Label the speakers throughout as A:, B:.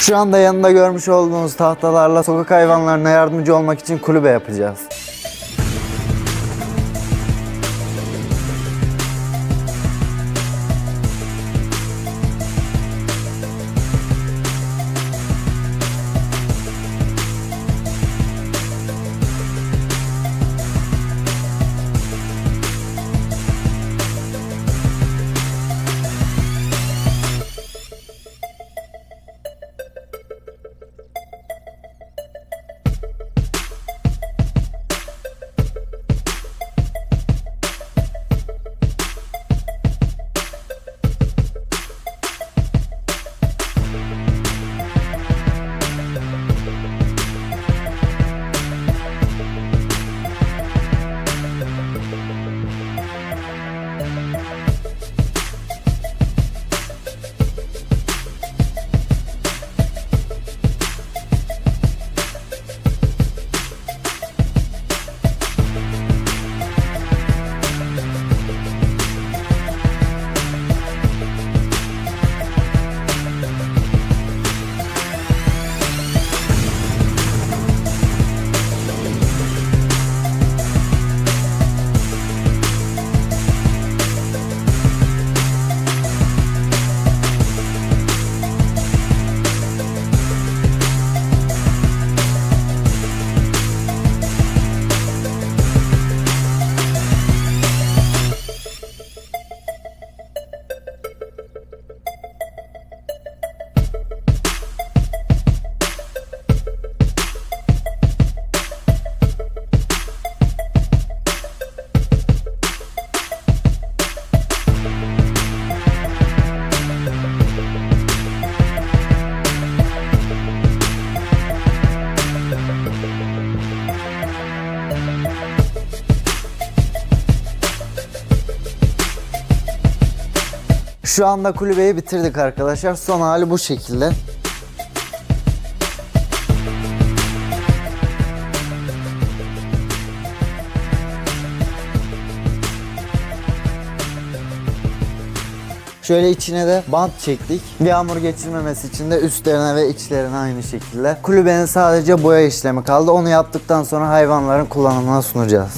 A: Şu anda yanında görmüş olduğunuz tahtalarla sokak hayvanlarına yardımcı olmak için kulübe yapacağız. Şu anda kulübeyi bitirdik arkadaşlar. Son hali bu şekilde. Şöyle içine de bant çektik. Yağmur geçirmemesi için de üstlerine ve içlerine aynı şekilde. Kulübenin sadece boya işlemi kaldı. Onu yaptıktan sonra hayvanların kullanımına sunacağız.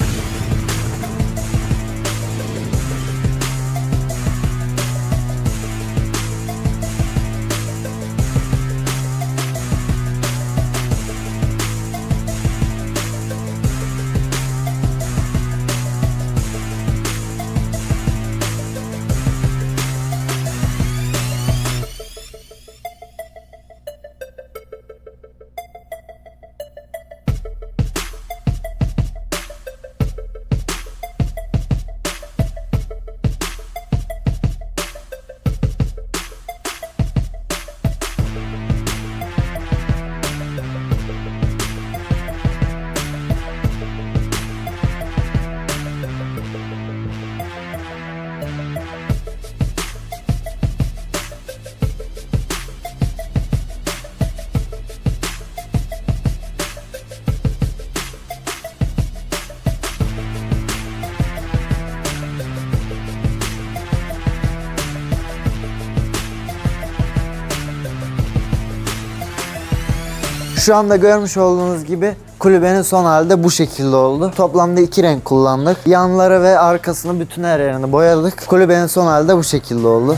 A: Şu anda görmüş olduğunuz gibi kulübenin son hali de bu şekilde oldu. Toplamda iki renk kullandık. Yanları ve arkasını bütün her yerini boyadık. Kulübenin son hali de bu şekilde oldu.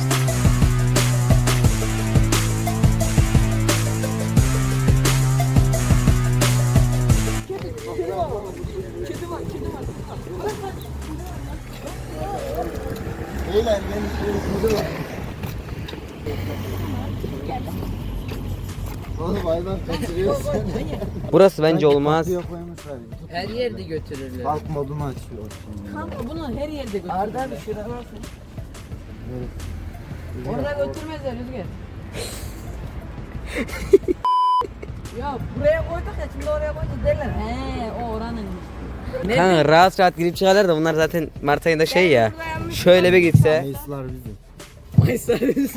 A: Oğlum hayvan kaçırıyorsun.
B: Burası bence olmaz.
C: Her yerde götürürler.
A: Halk modunu açıyor.
C: Kanka bunu her yerde götürürler. Arda bir şurada varsın. Orada götürmezler Rüzgar. ya buraya koyduk ya şimdi oraya koyduk derler. He o oranın.
B: Kanka rahat rahat girip çıkarlar da bunlar zaten Mart ayında şey ya. Şöyle bir gitse.
A: Mayıslar bizim.
C: Mayıslarız.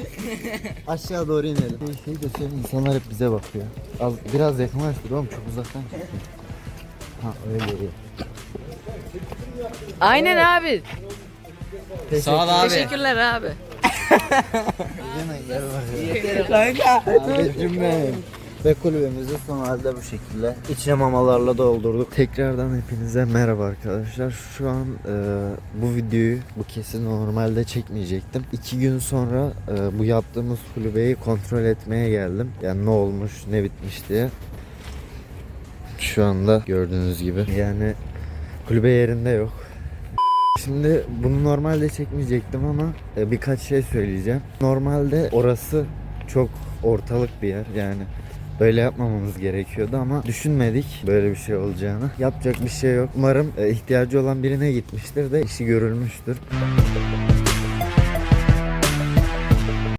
A: Aşağı doğru inelim. Şey, şey de söyleyeyim, insanlar hep bize bakıyor. Az, biraz yakınlaştır oğlum çok uzaktan. Ha öyle iyi.
C: Aynen abi.
B: Sağ ol abi.
C: Teşekkürler abi.
A: Gel bakayım.
B: Kanka.
A: Abicim benim. Ve kulübemizi son halde bu şekilde içine mamalarla doldurduk. Tekrardan hepinize merhaba arkadaşlar. Şu an e, bu videoyu bu kesin normalde çekmeyecektim. İki gün sonra e, bu yaptığımız kulübeyi kontrol etmeye geldim. Yani ne olmuş ne bitmiş diye. Şu anda gördüğünüz gibi. Yani kulübe yerinde yok. Şimdi bunu normalde çekmeyecektim ama e, birkaç şey söyleyeceğim. Normalde orası çok ortalık bir yer yani. Böyle yapmamamız gerekiyordu ama düşünmedik böyle bir şey olacağını. Yapacak bir şey yok. Umarım e, ihtiyacı olan birine gitmiştir de işi görülmüştür.